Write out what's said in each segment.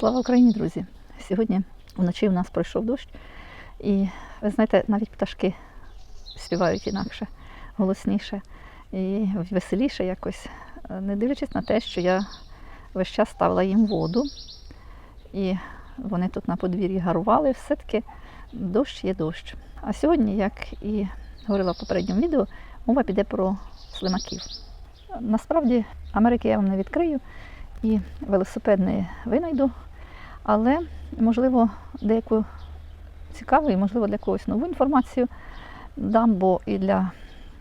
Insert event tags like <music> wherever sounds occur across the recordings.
Слава Україні, друзі! Сьогодні вночі у нас пройшов дощ, і ви знаєте, навіть пташки співають інакше, голосніше і веселіше якось. Не дивлячись на те, що я весь час ставила їм воду, і вони тут на подвір'ї гарували, все-таки дощ є дощ. А сьогодні, як і говорила в попередньому відео, мова піде про слимаків. Насправді Америки я вам не відкрию і велосипед не винайду, але, можливо, деяку цікаву і, можливо, для когось нову інформацію дам, бо і для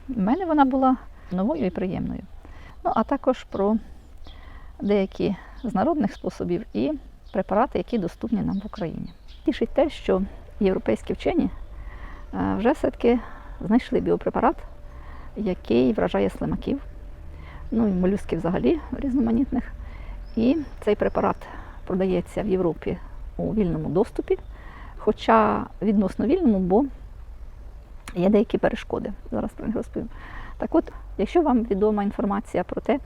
мене вона була новою і приємною. Ну, а також про деякі з народних способів і препарати, які доступні нам в Україні. Тішить те, що європейські вчені е, вже все-таки знайшли біопрепарат, який вражає слимаків, ну і молюсків взагалі різноманітних. І цей препарат продається в Європі у вільному доступі, хоча відносно вільному, бо є деякі перешкоди. Зараз про них розповім. Так от, якщо вам відома інформація про те,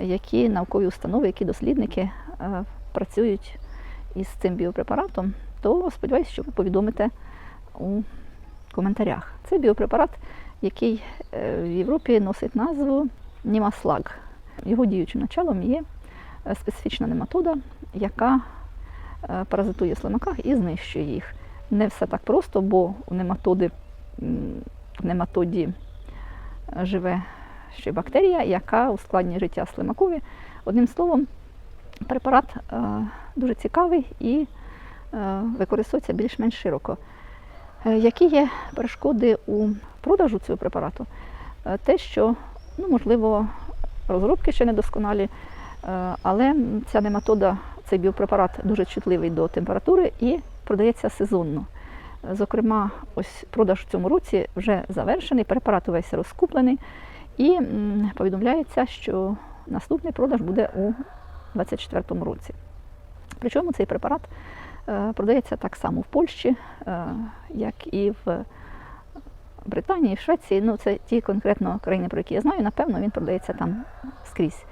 які наукові установи, які дослідники е, працюють із цим біопрепаратом, то сподіваюся, що ви повідомите у коментарях. Це біопрепарат, який е, в Європі носить назву Німаслаг. Його діючим началом є е, специфічна нематода, яка е, паразитує в слимаках і знищує їх. Не все так просто, бо у нематоди, в нематоді е, живе ще бактерія, яка ускладнює життя слимакові. Одним словом, препарат е, дуже цікавий і використовується більш-менш широко. Які є перешкоди у продажу цього препарату? Те, що, ну, можливо, розробки ще недосконалі, але ця нематода, цей біопрепарат дуже чутливий до температури і продається сезонно. Зокрема, ось продаж в цьому році вже завершений, препарат увесь розкуплений, і повідомляється, що наступний продаж буде у 2024 році. Причому цей препарат е, продається так само в Польщі, е, як і в Британії, в Швеції. Ну, це ті конкретно країни, про які я знаю, напевно, він продається там скрізь.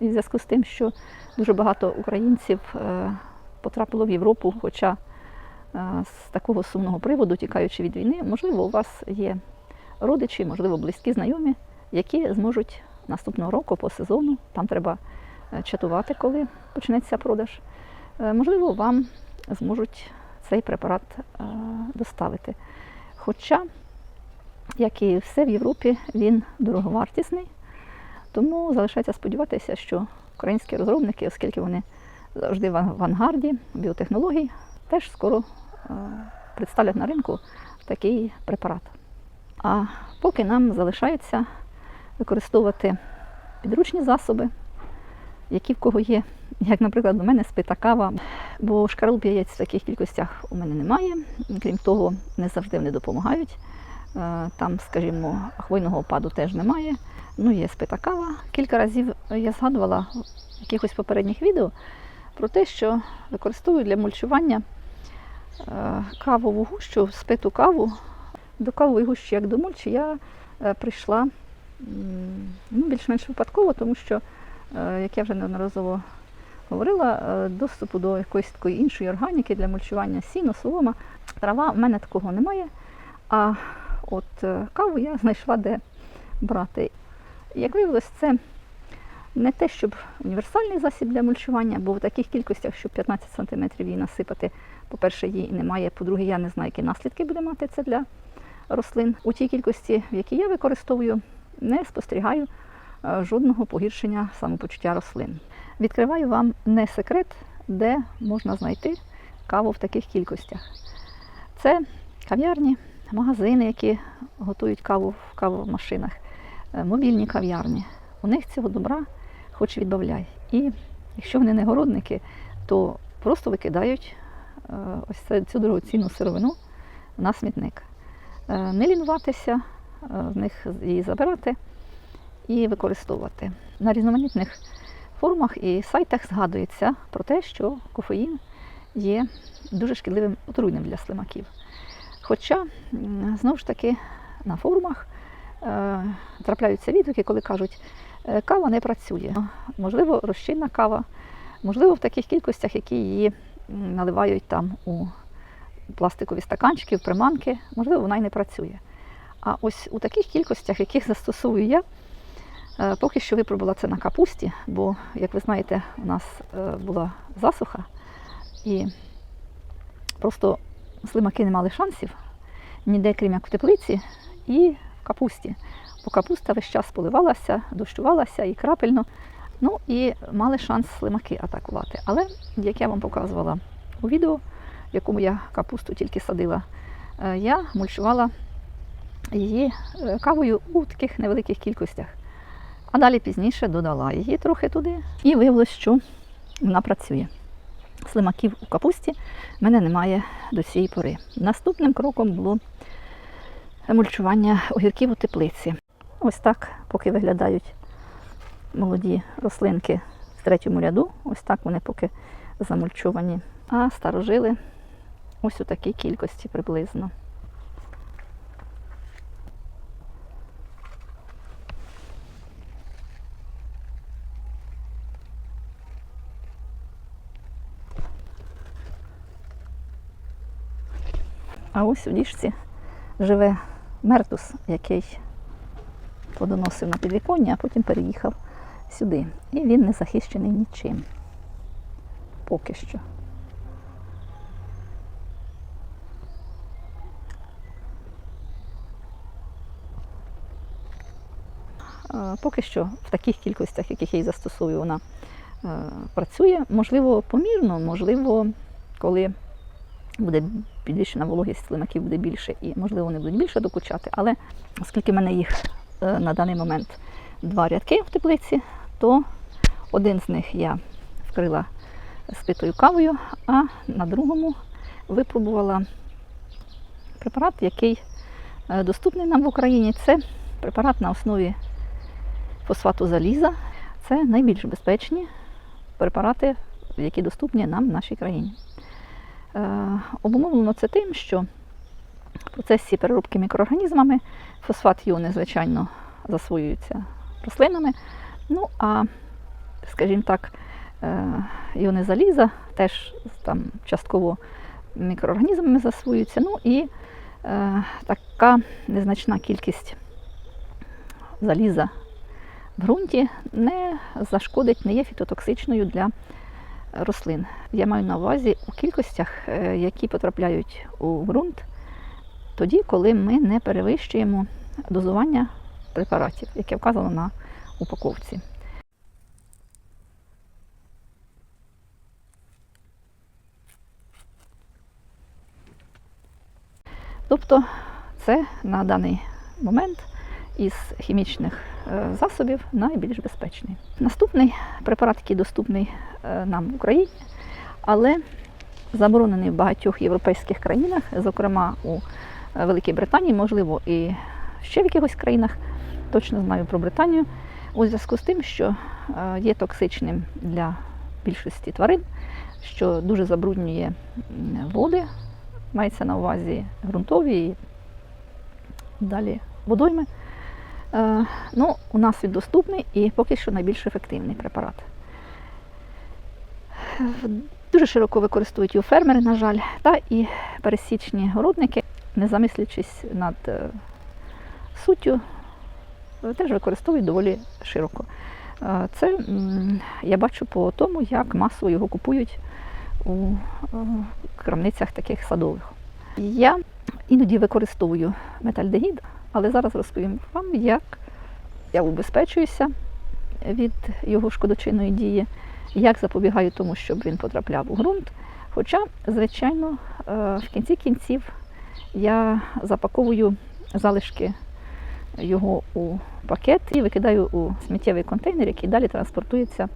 І в зв'язку з тим, що дуже багато українців е, потрапило в Європу, хоча е, з такого сумного приводу, тікаючи від війни, можливо, у вас є родичі, можливо, близькі знайомі, які зможуть наступного року по сезону, там треба е, чатувати, коли почнеться продаж. Можливо, вам зможуть цей препарат доставити. Хоча, як і все в Європі, він дороговартісний, тому залишається сподіватися, що українські розробники, оскільки вони завжди в авангарді біотехнологій, теж скоро е, представлять на ринку такий препарат. А поки нам залишається використовувати підручні засоби, які в кого є, як, наприклад, у мене спита кава, бо шкарлуп яєць в таких кількостях у мене немає. Крім того, не завжди вони допомагають. Е, Там, скажімо, хвойного опаду теж немає. Ну, є спита кава. Кілька разів я згадувала в якихось попередніх відео про те, що використовую для мульчування е, кавову гущу, спиту каву. До кавової гущі, як до мульчі, я е, прийшла ну, більш-менш випадково, тому що, е, як я вже неодноразово говорила, доступу до якоїсь такої іншої органіки для мульчування сіно, солома, трава, в мене такого немає. А от каву я знайшла де брати. Як виявилось, це не те, щоб універсальний засіб для мульчування, бо в таких кількостях, щоб 15 см її насипати, по-перше, її немає, по-друге, я не знаю, які наслідки буде мати це для рослин. У тій кількості, в якій я використовую, не спостерігаю е, жодного погіршення самопочуття рослин. Відкриваю вам не секрет, де можна знайти каву в таких кількостях. Це кав'ярні, магазини, які готують каву в кавомашинах, мобільні кав'ярні. У них цього добра хоч відбавляй. І якщо вони не городники, то просто викидають е, ось цю дорогоцінну сировину на смітник. Е, Не лінуватися, е, в них її забирати і використовувати. На різноманітних форумах і сайтах згадується про те, що кофеїн є дуже шкідливим отруйним для слимаків. Хоча, знову ж таки, на форумах е, трапляються відгуки, коли кажуть, е, кава не працює. Можливо, розчинна кава Можливо, в таких кількостях, які її наливають там у пластикові стаканчики, в приманки, можливо, вона й не працює. А ось у таких кількостях, яких <laughs> застосовую я, е, поки що випробувала це на капусті, бо, як ви знаєте, у нас е, була засуха, і просто слимаки не мали шансів ніде, крім як в теплиці і капусті. Бо капуста весь час поливалася, дощувалася і крапельно. Ну і мали шанс слимаки атакувати. Але, як я вам показувала у відео, в якому я капусту тільки садила, е, я мульчувала її е, кавою у таких невеликих кількостях. А далі пізніше додала її трохи туди, і виявилось, що вона працює. Слимаків у капусті в мене немає до цієї пори. Наступним кроком було мульчування огірків у теплиці. Ось так, поки виглядають молоді рослинки в третьому ряду, ось так вони поки замульчовані. А старожили ось у такій кількості приблизно. А ось у діжці живе мертус, який подоносив на підвіконня, а потім переїхав сюди. І він не захищений нічим. Поки що. Поки що в таких кількостях, яких я її застосую, вона е, працює. Можливо, помірно, можливо, коли буде підвищена вологість слимаків буде більше і, можливо, вони будуть більше докучати. Але оскільки в мене їх е, на даний момент два рядки в теплиці, то один з них я вкрила спитою кавою, а на другому випробувала препарат, який е, доступний нам в Україні. Це препарат на основі фосфату заліза. Це найбільш безпечні препарати, які доступні нам в нашій країні. Е, Обумовлено це тим, що в процесі переробки мікроорганізмами фосфат іони, звичайно, засвоюються рослинами. Ну, а, скажімо так, е, іони заліза теж там частково мікроорганізмами засвоюються. Ну і е, така незначна кількість заліза в ґрунті не зашкодить, не є фітотоксичною для рослин. Я маю на увазі у кількостях, е, які потрапляють у ґрунт, тоді, коли ми не перевищуємо дозування препаратів, яке вказано на упаковці. Тобто це на даний момент із хімічних е, засобів найбільш безпечний. Наступний препарат, який доступний е, нам в Україні, але заборонений в багатьох європейських країнах, зокрема у е, Великій Британії, можливо, і ще в якихось країнах, точно знаю про Британію, у зв'язку з тим, що є токсичним для більшості тварин, що дуже забруднює води, мається на увазі ґрунтові і далі водойми. Е, Ну, у нас він доступний і поки що найбільш ефективний препарат. Дуже широко використовують його фермери, на жаль, та і пересічні городники, не замислячись над е, суттю, е, теж використовують доволі широко. Це я бачу по тому, як масово його купують у крамницях таких садових. Я іноді використовую метальдегід, але зараз розповім вам, як я убезпечуюся від його шкодочинної дії, як запобігаю тому, щоб він потрапляв у ґрунт. Хоча, звичайно, е, в кінці кінців я запаковую залишки його у пакет і викидаю у сміттєвий контейнер, який далі транспортується е,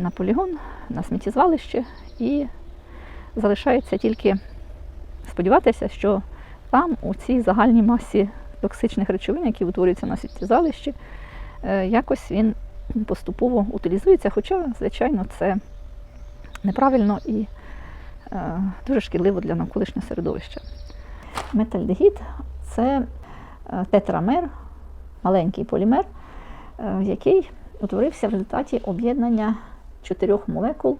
на полігон, на сміттєзвалище, і залишається тільки сподіватися, що там, у цій загальній масі токсичних речовин, які утворюються на сміттєзвалищі, е, якось він поступово утилізується, хоча, звичайно, це неправильно і е, дуже шкідливо для навколишнього середовища. Метальдегід це е, тетрамер, маленький полімер, який утворився в результаті об'єднання чотирьох молекул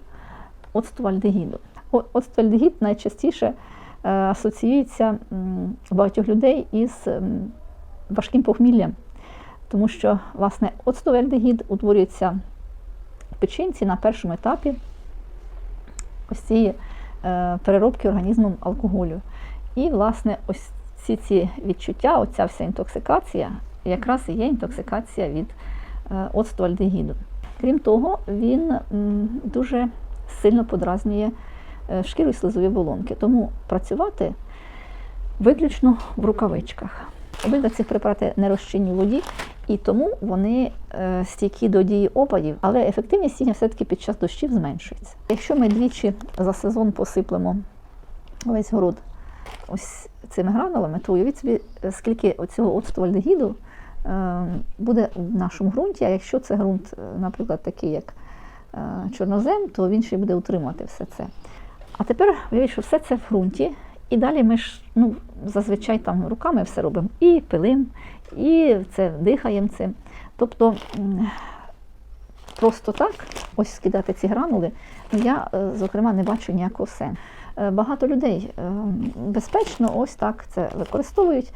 оцту альдегіду. О- Оцтуальдегід найчастіше асоціюється у багатьох людей із важким похміллям, тому що власне оцтуальдегід утворюється в печінці на першому етапі ось цієї е, переробки організмом алкоголю. І, власне, ось всі ці відчуття, оця вся інтоксикація, якраз і є інтоксикація від е, оцту. Крім того, він дуже сильно подразнює е, шкіру і слизові оболонки. Тому працювати виключно в рукавичках. Обидва цих препарати не розчинні воді, і тому вони е, стійкі до дії опадів, але ефективність їхня все-таки під час дощів зменшується. Якщо ми двічі за сезон посиплемо весь город ось цими гранулами, то уявіть собі, е, скільки оцього оцту альдегіду е, буде в нашому ґрунті. А якщо це ґрунт, наприклад, такий, як чорнозем, то він ще буде утримувати все це. А тепер уявіть, що все це в ґрунті, і далі ми ж ну, зазвичай там руками все робимо і пилим, і це дихаємо цим. Тобто просто так, ось скидати ці гранули, ну, я, е, зокрема, не бачу ніякого сенсу. Е, Багато людей е, безпечно ось так це використовують.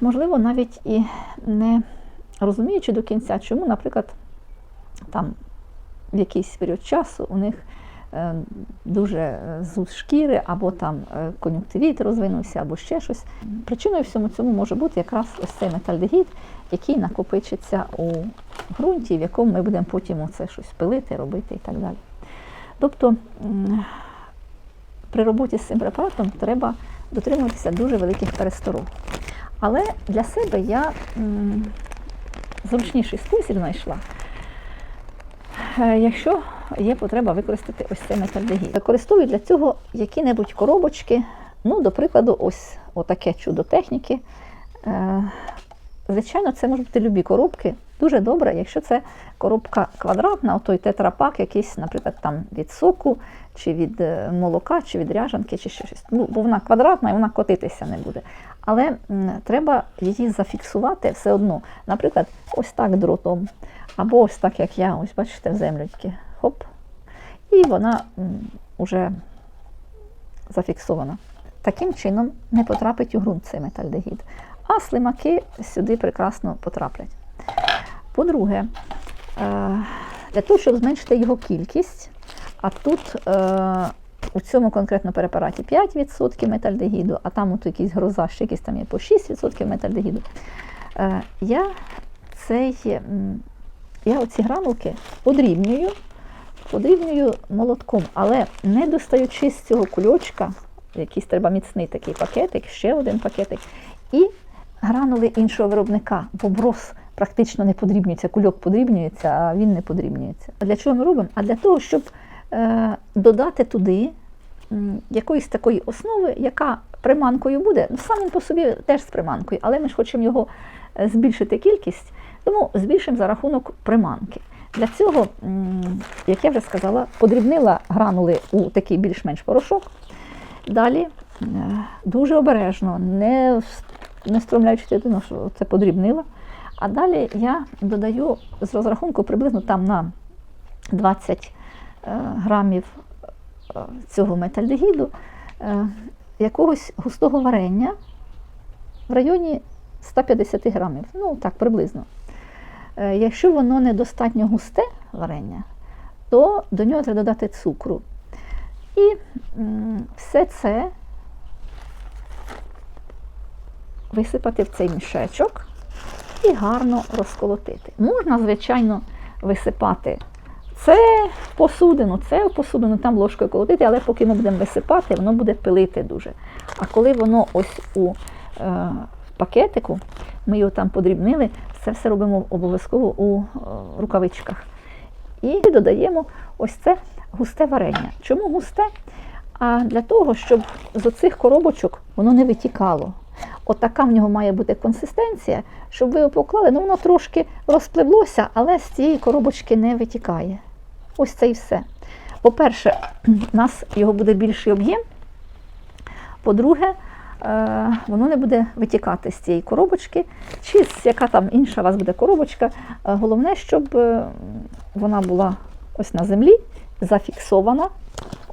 Можливо, навіть і не розуміючи до кінця, чому, наприклад, там в якийсь період часу у них дуже е, зуд шкіри, або там е, кон'юнктивіт розвинувся, або ще щось. Причиною всьому цьому може бути якраз ось цей метальдегід, який накопичиться у ґрунті, в якому ми будемо потім оце щось пилити, робити і так далі. Тобто при роботі з цим препаратом треба дотримуватися дуже великих пересторог. Але для себе я зручніший спосіб знайшла. Е, Якщо є потреба використати ось цей метальдегід. Використовую для цього які-небудь коробочки. Ну, до прикладу, ось отаке чудо техніки. Е, Звичайно, це можуть бути любі коробки. Дуже добре, якщо це коробка квадратна, отой тетрапак, якийсь, наприклад, там від соку, чи від е, молока, чи від ряжанки, чи ще щось. Ну, бо вона квадратна і вона котитися не буде. Але треба її зафіксувати все одно. Наприклад, ось так дротом. Або ось так, як я, ось бачите, в землю тільки хоп. І вона вже зафіксована. Таким чином не потрапить у ґрунт цей метальдегід. А слимаки сюди прекрасно потраплять. По-друге, е, для того, щоб зменшити його кількість, а тут е, у цьому конкретно препараті 5% метальдегіду, а там от якийсь гроза, ще якийсь там є по 6% метальдегіду, е, я цей, я оці гранулки подрібнюю, подрібнюю молотком, але не достаючи з цього кульочка, якийсь треба міцний такий пакетик, ще один пакетик, і гранули іншого виробника, бо брос практично не подрібнюється, кульок подрібнюється, а він не подрібнюється. А для чого ми робимо? А для того, щоб е, додати туди якоїсь такої основи, яка приманкою буде. Ну, сам він по собі теж з приманкою, але ми ж хочемо його е, збільшити кількість, тому збільшимо за рахунок приманки. Для цього, як я вже сказала, подрібнила гранули у такий більш-менш порошок. Далі е, дуже обережно, не, не стромляючи дитину, що це подрібнила. А далі я додаю з розрахунку приблизно там на 20 е, грамів е, цього метальдегіду якогось густого варення в районі 150 грамів. Ну так, приблизно. Е, Якщо воно недостатньо густе варення, то до нього треба додати цукру. І все це висипати в цей мішечок і гарно розколотити. Можна, звичайно, висипати це в посудину, це в посудину, там ложкою колотити, але поки ми будемо висипати, воно буде пилити дуже. А коли воно ось у е, пакетику, ми його там подрібнили, це все робимо обов'язково у е, рукавичках. І додаємо ось це густе варення. Чому густе? А для того, щоб з оцих коробочок воно не витікало. От в нього має бути консистенція, щоб ви його поклали, ну воно трошки розпливлося, але з цієї коробочки не витікає. Ось це і все. По-перше, <clears throat> у нас його буде більший об'єм. По-друге, воно не буде витікати з цієї коробочки, чи з яка там інша у вас буде коробочка. Е, Головне, щоб е, вона була ось на землі, зафіксована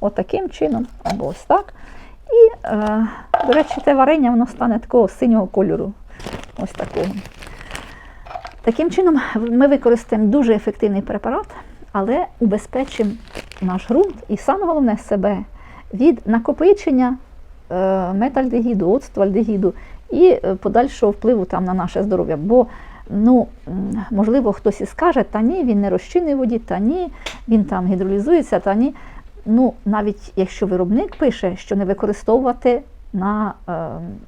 отаким чином, або ось так. І, е, до речі, те варення воно стане такого синього кольору. Ось такого. Таким чином, ми використаємо дуже ефективний препарат, але убезпечимо наш ґрунт і саме головне себе від накопичення е, метальдегіду, оцту, альдегіду і е, подальшого впливу там на наше здоров'я. Бо ну, можливо, хтось і скаже, та ні, він не розчинний воді, та ні, він там гідролізується, та ні. Ну, навіть якщо виробник пише, що не використовувати на е,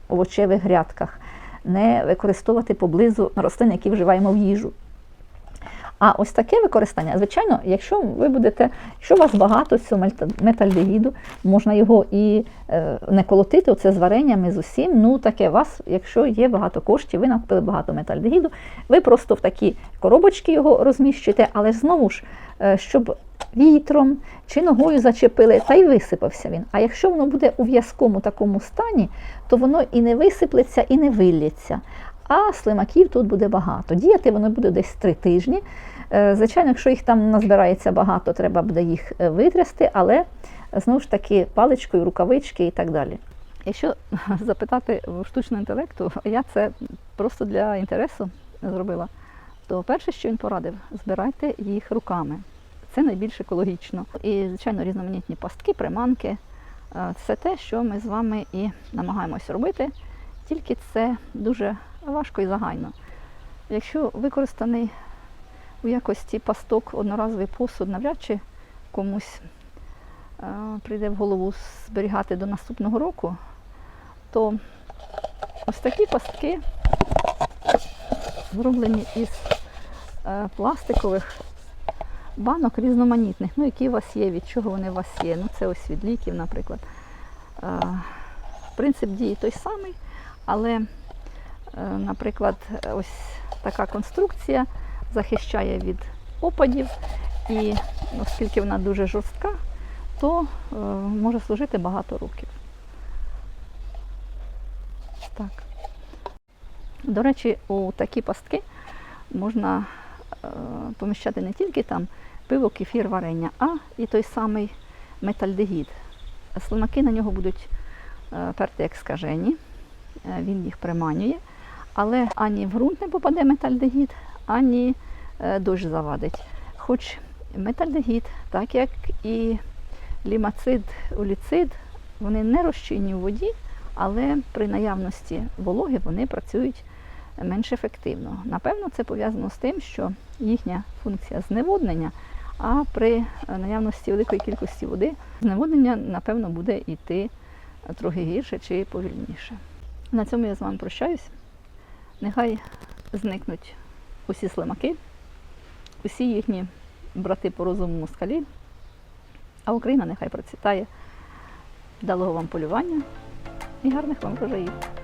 овочевих грядках, не використовувати поблизу рослин, які вживаємо в їжу. А ось таке використання, звичайно, якщо ви будете, якщо у вас багато цього метальдегіду, можна його і е, не колотити, оце з вареннями з усім. Ну таке у вас, якщо є багато коштів, ви накупили багато метальдегіду, ви просто в такі коробочки його розміщуєте, але знову ж, е, щоб вітром чи ногою зачепили, та й висипався він. А якщо воно буде у в'язкому такому стані, то воно і не висиплеться, і не виллється. А слимаків тут буде багато. Діяти воно буде десь три тижні. Е, Звичайно, якщо їх там назбирається багато, треба буде їх е, витрясти, але знову ж таки паличкою, рукавички і так далі. Якщо <laughs> запитати штучного інтелекту, <laughs> я це просто для інтересу зробила, то перше, що він порадив, збирайте їх руками. Це найбільш екологічно. І, звичайно, різноманітні пастки, приманки. Це те, що ми з вами і намагаємось робити, тільки це дуже важко і загально. Якщо використаний у якості пасток одноразовий посуд, навряд чи комусь е, прийде в голову зберігати до наступного року, то ось такі пастки зроблені із е, пластикових банок різноманітних, ну які у вас є, від чого вони у вас є. Ну це ось від ліків, наприклад. Е, Принцип дії той самий, але, наприклад, ось така конструкція захищає від опадів, і оскільки вона дуже жорстка, то е, може служити багато років. Так. До речі, у такі пастки можна е, поміщати не тільки там пиво, кефір, варення, а і той самий метальдегід. Слимаки на нього будуть е, перти як скажені, е, він їх приманює, але ані в ґрунт не попаде метальдегід, ані е, дощ завадить. Хоч метальдегід, так як і лімацид, уліцид, вони не розчинні у воді, але при наявності вологи вони працюють менш ефективно. Напевно, це пов'язано з тим, що їхня функція зневоднення, а при е, наявності великої кількості води зневоднення, напевно, буде йти трохи гірше чи повільніше. На цьому я з вами прощаюсь. Нехай зникнуть усі слимаки, усі їхні брати по розуму москалі, а Україна нехай процвітає. Вдалого вам полювання і гарних вам врожаїв.